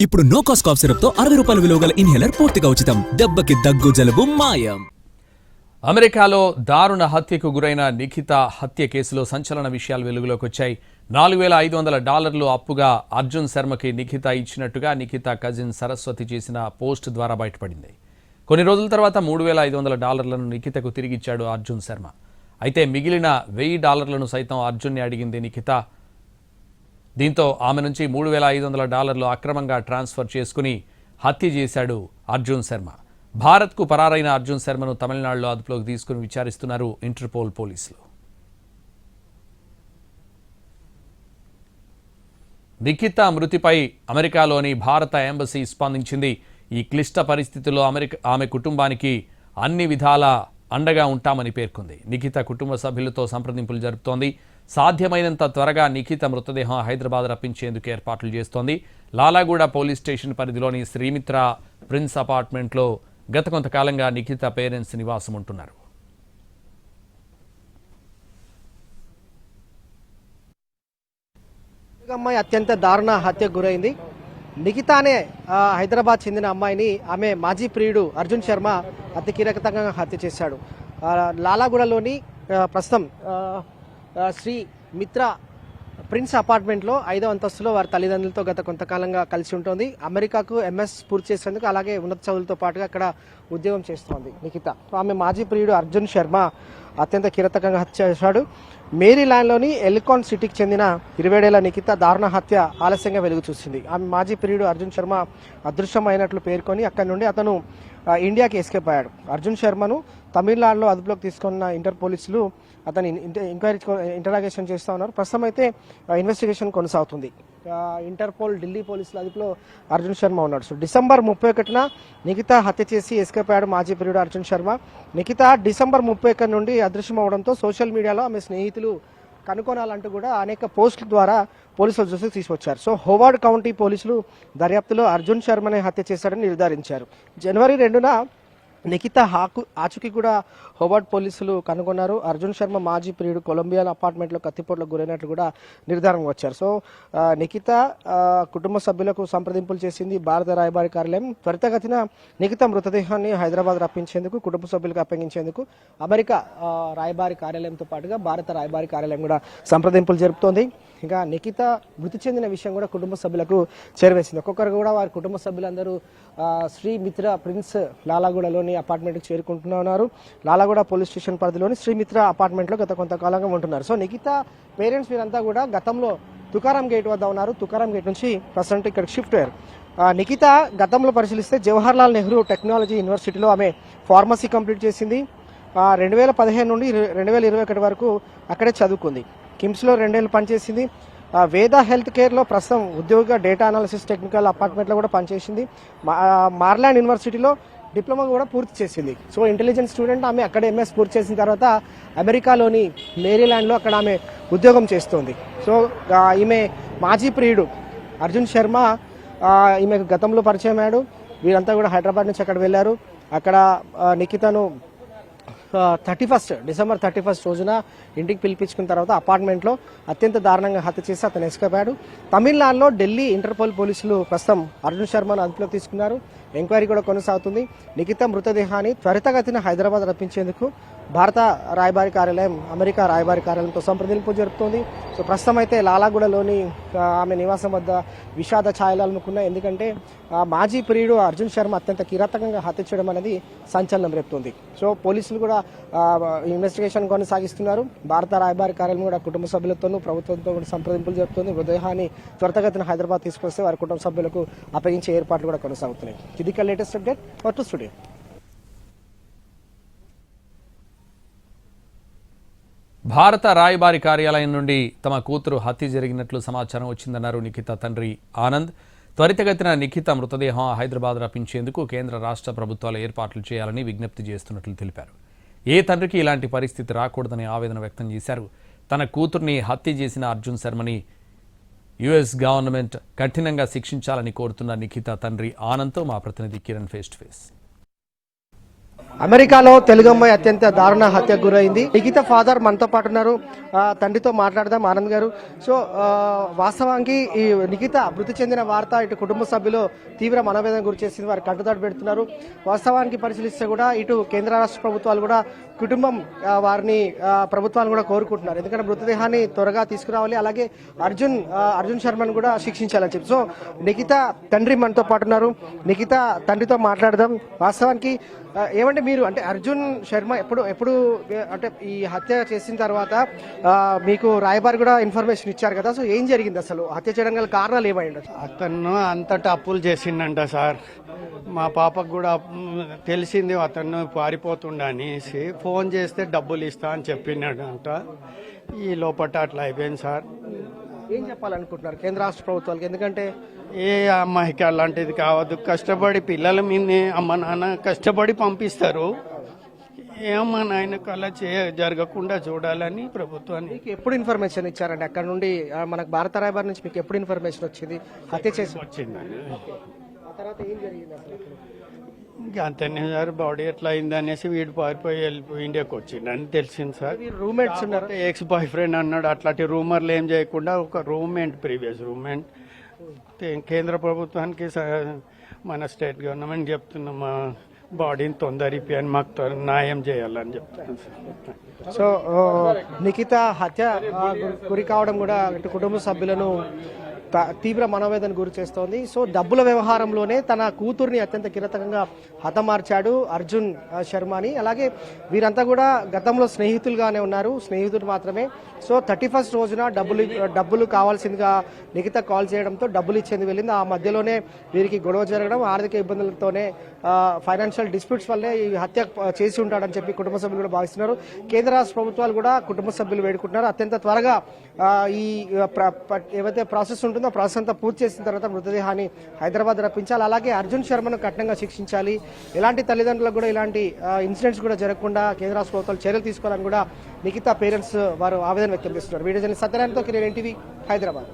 ఇప్పుడు no cost cough సిరప్తో అరవై రూపాయల విలువ గల ఇన్హేలర్ పూర్తిగా ఉచితం. దెబ్బకి దగ్గు జలుబు మాయం. అమెరికాలో దారుణ హత్యకు గురైన నిఖిత హత్య కేసులో సంచలన విషయాలు వెలుగులోకి వచ్చాయి. నాలుగు వేల ఐదు వందల డాలర్లు అప్పుగా అర్జున్ శర్మకి నిఖిత ఇచ్చినట్టుగా నిఖిత కజిన్ సరస్వతి చేసిన పోస్ట్ ద్వారా బయటపడింది. కొన్ని రోజుల తర్వాత మూడు వేల ఐదు వందల డాలర్లను నిఖితకు తిరిగిచ్చాడు అర్జున్ శర్మ. అయితే మిగిలిన వెయ్యి డాలర్లను సైతం అర్జున్ని అడిగింది నిఖిత. దీంతో ఆమె నుంచి మూడు వేల ఐదు వందల డాలర్లు అక్రమంగా ట్రాన్స్ఫర్ చేసుకుని హత్య చేశాడు అర్జున్ శర్మ. భారత్కు పరారైన అర్జున్ శర్మను తమిళనాడులో అదుపులోకి తీసుకుని విచారిస్తున్నారు ఇంటర్పోల్ పోలీసులు. నిఖిత మృతిపై అమెరికాలోని భారత ఎంబసీ స్పందించింది. ఈ క్లిష్ట పరిస్థితుల్లో అమెరికా ఆమె కుటుంబానికి అన్ని విధాల అండగా ఉంటామని పేర్కొంది. నిఖిత కుటుంబ సభ్యులతో సంప్రదింపులు జరుపుతోంది. సాధ్యమైనంత త్వరగా నిఖిత మృతదేహం హైదరాబాద్ రప్పించేందుకు ఏర్పాట్లు చేస్తోంది. లాలాగూడ పోలీస్ స్టేషన్ పరిధిలోని శ్రీమిత్ర ప్రిన్స్ అపార్ట్మెంట్లో గత కొంతకాలంగా నిఖిత పేరెంట్స్ నివాసం ఉంటున్నారు. అమ్మాయి అత్యంత దారుణ హత్యకు గురైంది. నిఖిత అనే హైదరాబాద్ చెందిన అమ్మాయిని ఆమె మాజీ ప్రియుడు అర్జున్ శర్మ అతి కీలకంగా హత్య చేశాడు. లాలాగూడలోని ప్రస్తుతం శ్రీ మిత్ర ప్రిన్స్ అపార్ట్మెంట్లో ఐదో అంతస్తులో వారి తల్లిదండ్రులతో గత కొంతకాలంగా కలిసి ఉంటుంది. అమెరికాకు ఎంఎస్ పూర్తి చేసేందుకు అలాగే ఉన్నత చదువులతో పాటుగా అక్కడ ఉద్యోగం చేస్తోంది నిఖిత. ఆమె మాజీ ప్రియుడు అర్జున్ శర్మ అత్యంత కీలకంగా హత్య చేశాడు. మేరీల్యాండ్లోని ఎలికాన్ సిటీకి చెందిన ఇరవేడేళ్ళ నిఖిత దారుణ హత్య ఆలస్యంగా వెలుగు చూసింది ఆమె మాజీ ప్రియుడు అర్జున్ శర్మ అదృశ్యమైనట్లు పేర్కొని అక్కడి నుండి అతను ఇండియాకి ఎస్కేప్ అయ్యాడు. అర్జున్ శర్మను తమిళనాడులో అదుపులోకి తీసుకున్న ఇంటర్ పోలీసులు అతని ఎంక్వైరీ ఇంటరాగేషన్ చేస్తూ ఉన్నారు. ప్రస్తుతం అయితే ఇన్వెస్టిగేషన్ కొనసాగుతుంది. ఇంటర్పోల్ ఢిల్లీ పోలీసుల అదుపులో అర్జున్ శర్మ ఉన్నాడు. సో డిసెంబర్ ముప్పై ఒకటిన నిఖిత హత్య చేసి ఎస్కేప్ అయ్యాడు మాజీ ప్రియుడు అర్జున్ శర్మ. నిఖిత డిసెంబర్ ముప్పై ఒకటి నుండి అదృశ్యం అవడంతో సోషల్ మీడియాలో ఆమె స్నేహితులు కనుగొనాలంటూ కూడా అనేక పోస్టుల ద్వారా పోలీసులు దృష్టికి తీసుకొచ్చారు. సో హోవార్డ్ కౌంటీ పోలీసులు దర్యాప్తులో అర్జున్ శర్మని హత్య చేశాడని నిర్ధారించారు. జనవరి రెండున నిఖిత హాకు ఆచుకి కూడా హోబార్డ్ పోలీసులు కనుగొన్నారు. అర్జున్ శర్మ మాజీ ప్రియుడు కొలంబియాలో అపార్ట్మెంట్లో కత్తిపోట్లకు గురైనట్లు కూడా నిర్ధారణ వచ్చారు. సో నిఖిత కుటుంబ సభ్యులకు సంప్రదింపులు చేసింది భారత రాయబారి కార్యాలయం. త్వరితగతిన నిఖిత మృతదేహాన్ని హైదరాబాద్ రప్పించేందుకు కుటుంబ సభ్యులకు అప్పగించేందుకు అమెరికా రాయబారి కార్యాలయంతో పాటుగా భారత రాయబారి కార్యాలయం కూడా సంప్రదింపులు జరుపుతోంది. ఇంకా నిఖిత మృతి చెందిన విషయం కూడా కుటుంబ సభ్యులకు చేరవేసింది. ఒక్కొక్కరు కూడా వారి కుటుంబ సభ్యులందరూ శ్రీమిత్ర శ్రీ మిత్ర ప్రిన్స్ లాలాగూడలోని అపార్ట్మెంట్కి చేరుకుంటున్నా ఉన్నారు. లాలాగూడ పోలీస్ స్టేషన్ పరిధిలోని శ్రీమిత్ర అపార్ట్మెంట్లో గత కొంతకాలంగా ఉంటున్నారు. సో నిఖిత పేరెంట్స్ వీరంతా కూడా గతంలో తుకారాం గేట్ వద్ద ఉన్నారు. తుకారాం గేట్ నుంచి ప్రజెంట్ ఇక్కడికి షిఫ్ట్ అయ్యారు. నిఖిత గతంలో పరిశీలిస్తే జవహర్లాల్ నెహ్రూ టెక్నాలజీ యూనివర్సిటీలో ఆమె ఫార్మసీ కంప్లీట్ చేసింది. రెండు వేల పదిహేను నుండి రెండు వేల ఇరవై ఒకటి వరకు అక్కడే చదువుకుంది. కిమ్స్లో రెండేళ్ళు పనిచేసింది. వేద హెల్త్ కేర్లో ప్రస్తుతం ఉద్యోగ డేటా అనాలిసిస్ టెక్నికల్ అపార్ట్మెంట్లో కూడా పనిచేసింది. మా- మార్లాండ్ యూనివర్సిటీలో డిప్లొమా కూడా పూర్తి చేసింది. సో ఇంటెలిజెన్స్ స్టూడెంట్ ఆమె అక్కడ ఎంఎస్ పూర్తి చేసిన తర్వాత అమెరికాలోని మేరీల్యాండ్లో అక్కడ ఆమె ఉద్యోగం చేస్తుంది. సో ఈమె మాజీ ప్రియుడు అర్జున్ శర్మ ఈమె ఈమెకు గతంలో పరిచయం అయ్యాడు. వీరంతా కూడా హైదరాబాద్ నుంచి అక్కడ వెళ్ళారు. అక్కడ నిఖితను thirty first December thirty first రోజున ఇంటికి పిలిపించుకున్న తర్వాత అపార్ట్మెంట్లో అత్యంత దారుణంగా హత్య చేసి అతను ఎసుకపోయాడు తమిళనాడులో ఢిల్లీ ఇంటర్పోల్ పోలీసులు ప్రస్తుతం అర్జున్ శర్మను అదుపులోకి తీసుకున్నారు. ఎంక్వైరీ కూడా కొనసాగుతుంది. నిఖిత మృతదేహాన్ని త్వరితగతిన హైదరాబాద్ రప్పించేందుకు భారత రాయబారి కార్యాలయం అమెరికా రాయబారి కార్యాలయంతో సంప్రదింపు జరుపుతోంది. సో ప్రస్తుతం అయితే లాలాగూడలోని ఆమె నివాసం వద్ద విషాద ఛాయలాలనుకున్నాయి ఎందుకంటే మాజీ ప్రియుడు అర్జున్ శర్మ అత్యంత కిరాతకంగా హత్య చేయడం అనేది సంచలనం రేపుతుంది. సో పోలీసులు కూడా ఇన్వెస్టిగేషన్ కొనసాగిస్తున్నారు. భారత రాయబారి కార్యాలయం కూడా కుటుంబ సభ్యులతోనూ ప్రభుత్వంతో కూడా సంప్రదింపులు జరుపుతుంది. మృతదేహాన్ని త్వరితగతిన హైదరాబాద్ తీసుకొస్తే వారి కుటుంబ సభ్యులకు అప్పగించే ఏర్పాట్లు కూడా కొనసాగుతున్నాయి. ఇది లేటెస్ట్ అప్డేట్ టు స్టూడియో భారత రాయబారి కార్యాలయం నుండి తమ కూతురు హత్య జరిగినట్లు సమాచారం వచ్చిందన్నారు నిఖిత తండ్రి ఆనంద్. త్వరితగతిన నిఖిత మృతదేహం హైదరాబాద్ రప్పించేందుకు కేంద్ర రాష్ట్ర ప్రభుత్వాలు ఏర్పాట్లు చేయాలని విజ్ఞప్తి చేస్తున్నట్లు తెలిపారు. ఏ తండ్రికి ఇలాంటి పరిస్థితి రాకూడదని ఆవేదన వ్యక్తం చేశారు. తన కూతుర్ని హత్య చేసిన అర్జున్ శర్మని యుఎస్ గవర్నమెంట్ కఠినంగా శిక్షించాలని కోరుతున్న నిఖిత తండ్రి ఆనంద్తో మా ప్రతినిధి కిరణ్ ఫేస్ టు ఫేస్ అమెరికాలో తెలుగు అమ్మాయి అత్యంత దారుణ హత్యకు గురైంది. నిఖిత ఫాదర్ మనతో పాటు ఉన్నారు. తండ్రితో మాట్లాడదాం ఆనంద్ గారు. సో వాస్తవానికి ఈ నిఖిత మృతి చెందిన వార్త ఇటు కుటుంబ సభ్యులు తీవ్ర మనోవేదన గురి చేసింది. వారు కంటతడి పెడుతున్నారు. వాస్తవానికి పరిశీలిస్తే కూడా ఇటు కేంద్ర రాష్ట్ర ప్రభుత్వాలు కూడా కుటుంబం వారిని ప్రభుత్వాలు కూడా కోరుకుంటున్నారు. ఎందుకంటే మృతదేహాన్ని త్వరగా తీసుకురావాలి. అలాగే అర్జున్ అర్జున్ శర్మను కూడా శిక్షించాలని చెప్పి. సో నిఖిత తండ్రి మనతో పాటు ఉన్నారు. నిఖిత తండ్రితో మాట్లాడదాం. వాస్తవానికి ఏమంటే మీరు అంటే అర్జున్ శర్మ ఎప్పుడు ఎప్పుడు అంటే ఈ హత్య చేసిన తర్వాత మీకు రాయబారి కూడా ఇన్ఫర్మేషన్ ఇచ్చారు కదా సో ఏం జరిగింది అసలు? హత్య చేయడం గల కారణాలు ఏమై ఉండదు అతను అంతటా అప్పులు చేసిండంట సార్. మా పాపకు కూడా తెలిసింది అతను పారిపోతుండనేసి ఫోన్ చేస్తే డబ్బులు ఇస్తా అని చెప్పినాడంట. ఈ లోపల అట్లా అయిపోయింది సార్. ఏం చెప్పాలనుకుంటున్నారు కేంద్ర రాష్ట్ర ప్రభుత్వాలకు? ఎందుకంటే ఏ అమ్మాయికి అలాంటిది కావద్దు. కష్టపడి పిల్లల మీదనే అమ్మ నాన్న కష్టపడి పంపిస్తారు. ఏ అమ్మ నాయనకు అలా చే జరగకుండా చూడాలని ప్రభుత్వాన్ని. మీకు ఎప్పుడు ఇన్ఫర్మేషన్ ఇచ్చారండి? అక్కడ నుండి ఆ, మనకు భారత రాయబారి నుంచి మీకు ఎప్పుడు ఇన్ఫర్మేషన్ వచ్చింది? హత్య చేసి వచ్చిందని ఆ తర్వాత ఏం జరిగింది అసలు? ఇంకా అంతనే సార్ బాడీ ఎట్లా అయింది అనేసి వీడు పారిపోయి వెళ్ళిపోయి ఇండియాకి వచ్చిందని తెలిసింది సార్. రూమ్మేట్స్ ఉన్నారు ఎక్స్ బాయ్ ఫ్రెండ్ అన్నాడు అట్లాంటి రూమర్లు ఏం చేయకుండా ఒక రూమ్మేట్ ప్రీవియస్ రూమ్మేట్ కేంద్ర ప్రభుత్వానికి మన స్టేట్ గవర్నమెంట్ చెప్తున్నాం మా బాడీని తొందరిపోయి మాకు త్వర- న్యాయం చేయాలని చెప్తున్నాను సార్. సో నిఖిత హత్య గురి కావడం కూడా కుటుంబ సభ్యులను తీవ్ర మనోవేదన గురి చేస్తోంది సో డబ్బుల వ్యవహారంలోనే తన కూతుర్ని అత్యంత కీలకంగా హతమార్చాడు అర్జున్ శర్మని. అలాగే వీరంతా కూడా గతంలో స్నేహితులుగానే ఉన్నారు స్నేహితుడు మాత్రమే. సో థర్టీ ఫస్ట్ రోజున డబ్బులు డబ్బులు కావాల్సిందిగా నిఖిత కాల్ చేయడంతో డబ్బులు ఇచ్చేందుకు వెళ్ళింది. ఆ మధ్యలోనే వీరికి గొడవ జరగడం ఆర్థిక ఇబ్బందులతోనే ఫైనాన్షియల్ డిస్ప్యూట్స్ వల్లే ఈ హత్య చేసి ఉంటాడని చెప్పి కుటుంబ సభ్యులు కూడా భావిస్తున్నారు. కేంద్ర రాష్ట్ర ప్రభుత్వాలు కూడా కుటుంబ సభ్యులు వేడుకుంటున్నారు. అత్యంత త్వరగా ఈ ఏవైతే ప్రాసెస్ ఉంటుందో ఆ ప్రాసెస్ అంతా పూర్తి చేసిన తర్వాత మృతదేహాన్ని హైదరాబాద్ రప్పించాలి. అలాగే అర్జున్ శర్మను కఠినంగా శిక్షించాలి. ఎలాంటి తల్లిదండ్రులకు కూడా ఇలాంటి ఇన్సిడెంట్స్ కూడా జరగకుండా కేంద్ర రాష్ట్ర ప్రభుత్వాలు చర్యలు తీసుకోవాలని కూడా నిఖితా పేరెంట్స్ వారు ఆవేదన వ్యక్తం చేస్తున్నారు. వీడియో జర్నలిస్ట్ సత్యనారాయణతో కిరణ్ ఎన్టీవీ హైదరాబాద్.